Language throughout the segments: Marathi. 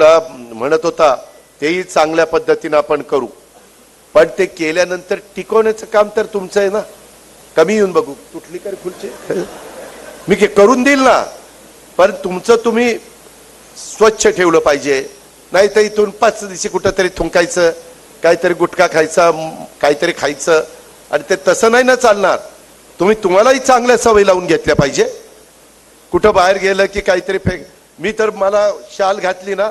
म्हणत होता तेही चांगल्या पद्धतीनं आपण करू. पण ते केल्यानंतर टिकवण्याचं काम तर तुमचं आहे ना? कमी येऊन बघू. तुटली कर खुर्ची. मी करून देईल ना? पण तुमचं तुम्ही स्वच्छ ठेवलं पाहिजे. नाही तर इथून पाच दिवशी कुठंतरी थुंकायचं काहीतरी गुटखा खायचा काहीतरी खायचं. आणि ते तसं नाही ना चालणार. तुम्ही तुम्हालाही चांगल्या सवयी लावून घेतल्या पाहिजे. कुठं बाहेर गेलं की काहीतरी फेक मी तर मला शाल घातली ना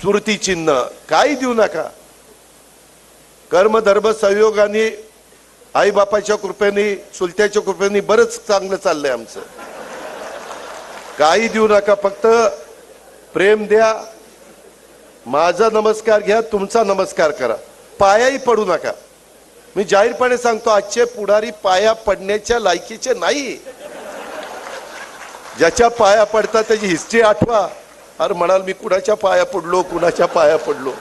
स्मृती चिन्ह. काही देऊ नका. कर्म धर्म संयोगाने आई बापाच्या कृपेने सुलत्याच्या कृपेने बरंच चांगलं चाललंय आमचं. काही देऊ नका फक्त प्रेम द्या. माझा नमस्कार घ्या तुमचा नमस्कार करा. पायाही पडू नका. मी जाहीरपणे सांगतो आजचे पुढारी पाया पडण्याच्या लायकीचे नाही. ज्याच्या पाया पडतात त्याची हिस्ट्री आठवा. अरे म्हणाल मी कुणाच्या पाया पडलो कुणाच्या पाया पडलो?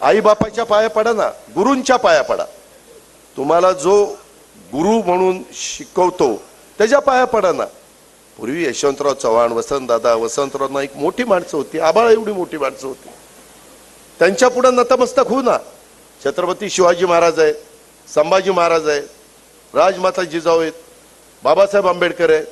आई बापाच्या पाया पडा ना गुरूंच्या पाया पडा. तुम्हाला जो गुरु म्हणून शिकवतो त्याच्या पाया पडा ना. पूर्वी यशवंतराव चव्हाण वसंतदादा वसंतराव नाईक मोठी माणसं होती आबाळ एवढी मोठी माणसं होती. त्यांच्या पुढे नतमस्तक होऊ ना. छत्रपती शिवाजी महाराज आहेत संभाजी महाराज आहेत राजमाता जिजाऊ आहेत बाबासाहेब आंबेडकर आहेत.